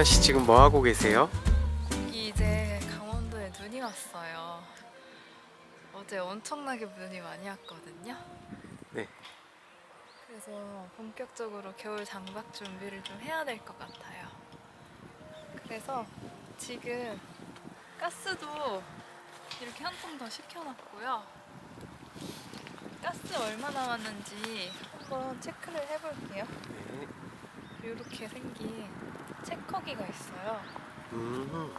상환 씨 지금 뭐 하고 계세요? 여기 이제 강원도에 눈이 왔어요. 어제 엄청나게 눈이 많이 왔거든요. 네. 그래서 본격적으로 겨울 장박 준비를 좀 해야 될 것 같아요. 그래서 지금 가스도 이렇게 한 통 더 시켜놨고요. 가스 얼마 남았는지 한번 체크를 해볼게요. 네. 이렇게 생긴 체커기가 있어요. 음.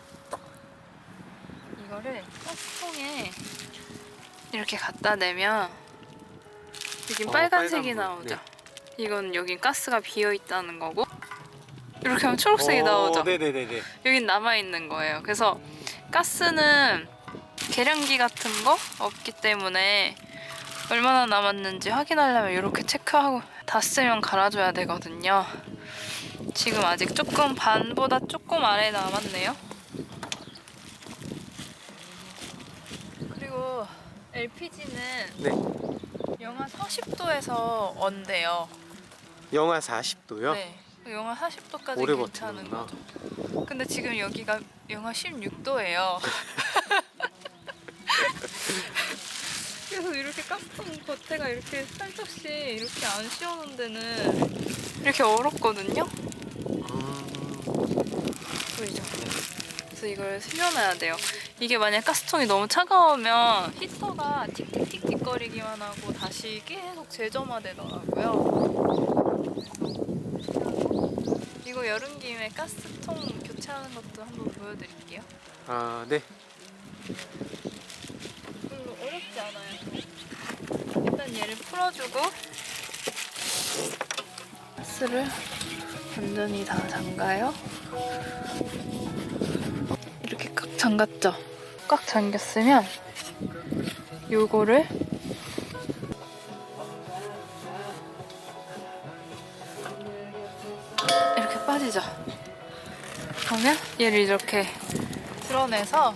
이거를 가스통에 이렇게 갖다 대면 여긴 어, 빨간색이 빨간 불. 나오죠. 이건 여긴 가스가 비어 있다는 거고 이렇게 하면 초록색이 나오죠. 어, 네네네네. 여긴 남아 있는 거예요. 그래서 가스는 계량기 같은 거 없기 때문에 얼마나 남았는지 확인하려면 이렇게 체크하고 다 쓰면 갈아줘야 되거든요. 지금 아직 조금 반보다 조금 아래 남았네요. 그리고 LPG는 네. 영하 40도에서 언대요. 영하 40도요? 네. 영하 40도까지 오래 괜찮은 버티는구나. 거죠. 근데 지금 여기가 영하 16도예요. 그래서 이렇게 가스통 겉에가 이렇게 살짝씩 이렇게 안 씌워놓은 데는 이렇게 얼었거든요. 음. 보이죠? 그래서 이걸 숨겨놔야 돼요. 이게 만약 가스통이 너무 차가우면 히터가 틱틱틱틱 거리기만 하고 다시 계속 재점화되더라고요. 이거 여름 김에 가스통 교체하는 것도 한번 보여드릴게요. 아, 네. 별로 어렵지 않아요. 일단 얘를 풀어주고 가스를 완전히 다 잠가요. 이렇게 꽉 잠갔죠? 꽉 잠겼으면 요거를 이렇게 빠지죠? 그러면 얘를 이렇게 드러내서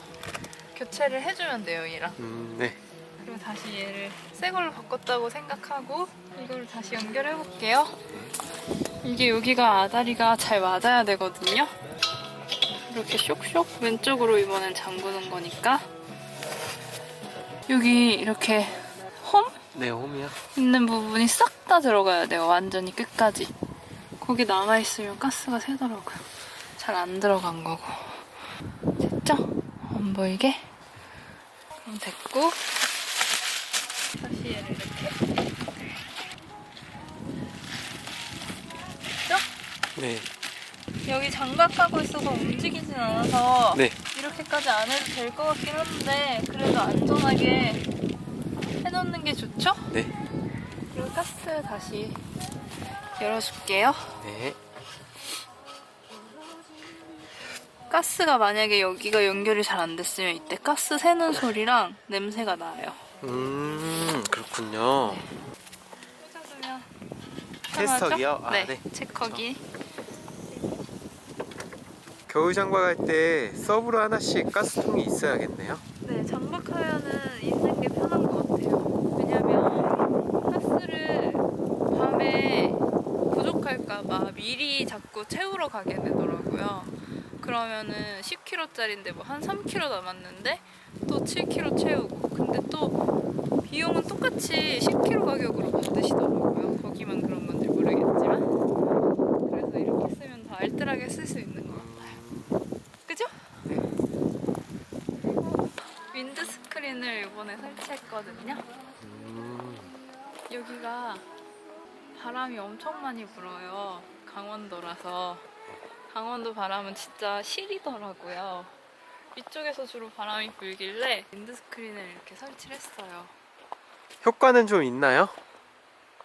교체를 해주면 돼요, 얘랑. 음, 네. 그리고 다시 얘를 새 걸로 바꿨다고 생각하고 이걸 다시 연결해 볼게요. 이게 여기가 아다리가 잘 맞아야 되거든요. 이렇게 쇽쇽 왼쪽으로 이번엔 잠그는 거니까 여기 이렇게 홈 네, 홈이요. 있는 부분이 싹 다 들어가야 돼요. 완전히 끝까지. 거기 남아있으면 가스가 새더라고요. 잘 안 들어간 거고. 됐죠? 안 보이게? 그럼 됐고. 다시 얘를 이렇게. 네. 여기 장갑하고 있어서 움직이진 않아서 네. 이렇게까지 안 해도 될 것 같긴 한데 그래도 안전하게 해놓는 게 좋죠? 네. 그리고 가스 다시 열어줄게요. 네. 가스가 만약에 여기가 연결이 잘 안 됐으면 이때 가스 새는 소리랑 냄새가 나요. 음, 그렇군요. 꽂아주면 테스터기요? 아, 네, 네. 체커기. 겨울 장박할 때 서브로 하나씩 가스통이 있어야겠네요. 네, 장박하면은 있는 게 편한 것 같아요. 왜냐면 가스를 밤에 부족할까봐 미리 자꾸 채우러 가게 되더라고요. 그러면은 10kg짜리인데 뭐 한 3kg 남았는데 또 7kg 채우고 근데 또 비용은 똑같이 10kg 가격으로 받으시더라고요. 거기만 그런 건지 모르겠지만 그래서 이렇게 쓰면 더 알뜰하게 쓸 수 있는 것 같아요. 그죠? 윈드 스크린을 이번에 설치 했거든요. 음, 여기가 바람이 엄청 많이 불어요. 강원도라서. 강원도 바람은 진짜 시리더라고요. 이쪽에서 주로 바람이 불길래 윈드 스크린을 이렇게 설치를 했어요. 효과는 좀 있나요?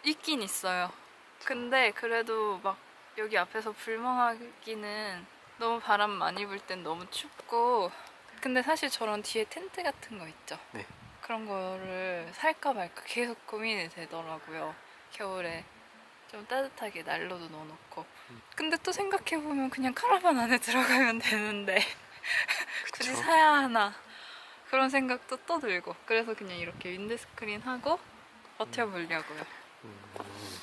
있긴 있어요. 근데 그래도 막 여기 앞에서 불멍하기는 너무 바람 많이 불 땐 너무 춥고 근데 사실 저런 뒤에 텐트 같은 거 있죠. 네. 그런 거를 살까 말까 계속 고민이 되더라고요. 겨울에 좀 따뜻하게 난로도 넣어놓고. 근데 또 생각해보면 그냥 카라반 안에 들어가면 되는데 굳이. 사야 하나 그런 생각도 또 들고 그래서 그냥 이렇게 윈드 스크린 하고 버텨보려고요. 음,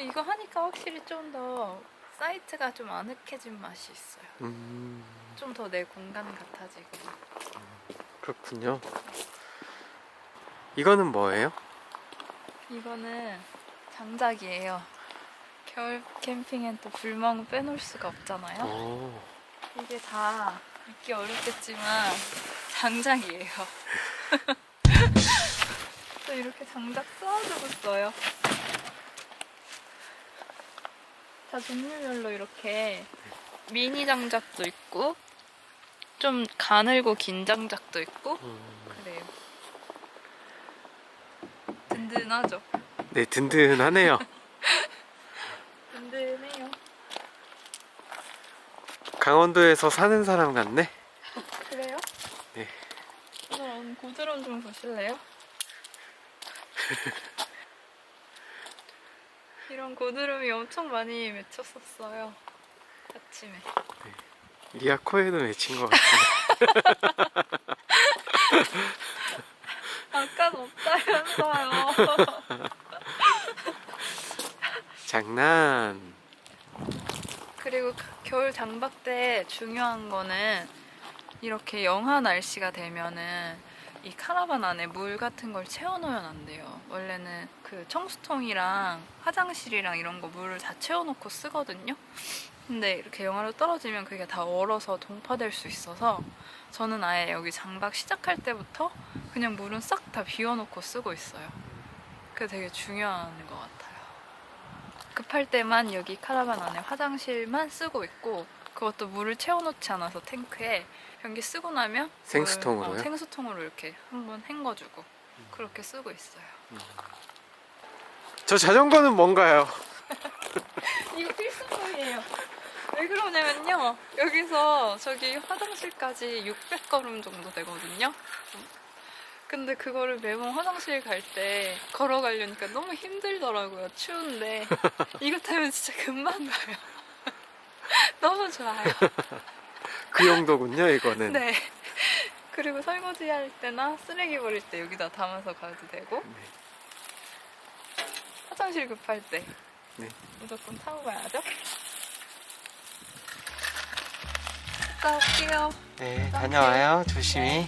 이거 하니까 확실히 좀더 사이트가 좀 아늑해진 맛이 있어요. 음, 좀 더 내 공간 같아지고. 그렇군요. 이거는 뭐예요? 이거는 장작이에요. 겨울 캠핑엔 또 불멍 빼놓을 수가 없잖아요. 오, 이게 다 믿기 어렵겠지만 장작이에요. 또 이렇게 장작 쌓아주고 써요. 다 종류별로 이렇게 미니 장작도 있고 좀 가늘고 긴 장작도 있고 음, 그래요. 든든하죠. 네, 든든하네요. 든든해요. 강원도에서 사는 사람 같네. 그래요? 네. 그럼 고드름 좀 보실래요? 이런 고드름이 엄청 많이 맺혔었어요. 아침에. 리아 코에도 맺힌 것 같은데. 아까는 없다면서요. 장난. 그리고 가- 겨울 장박 때 중요한 거는 이렇게 영하 날씨가 되면은 이 카라반 안에 물 같은 걸 채워놓으면 안 돼요. 원래는 그 청수통이랑 화장실이랑 이런 거 물을 다 채워놓고 쓰거든요. 근데 이렇게 영하로 떨어지면 그게 다 얼어서 동파될 수 있어서 저는 아예 여기 장박 시작할 때부터 그냥 물은 싹 다 비워놓고 쓰고 있어요. 그게 되게 중요한 것 같아요. 급할 때만 여기 카라반 안에 화장실만 쓰고 있고 그것도 물을 채워놓지 않아서 탱크에 변기 쓰고 나면 생수통으로요? 물, 어, 생수통으로 이렇게 한번 헹궈주고 그렇게 쓰고 있어요. 저 자전거는 뭔가요? 이거 필수품이에요. 왜 그러냐면요. 여기서 저기 화장실까지 600걸음 정도 되거든요. 근데 그거를 매번 화장실 갈 때 걸어가려니까 너무 힘들더라고요. 추운데. 이거 타면 진짜 금방 가요. 너무 좋아요. 그 용도군요, 이거는. 네. 그리고 설거지 할 때나 쓰레기 버릴 때 여기다 담아서 가도 되고 네. 화장실 급할 때 네. 무조건 타고 가야죠. 갔다 올게요. 네, 다녀와요. 조심히.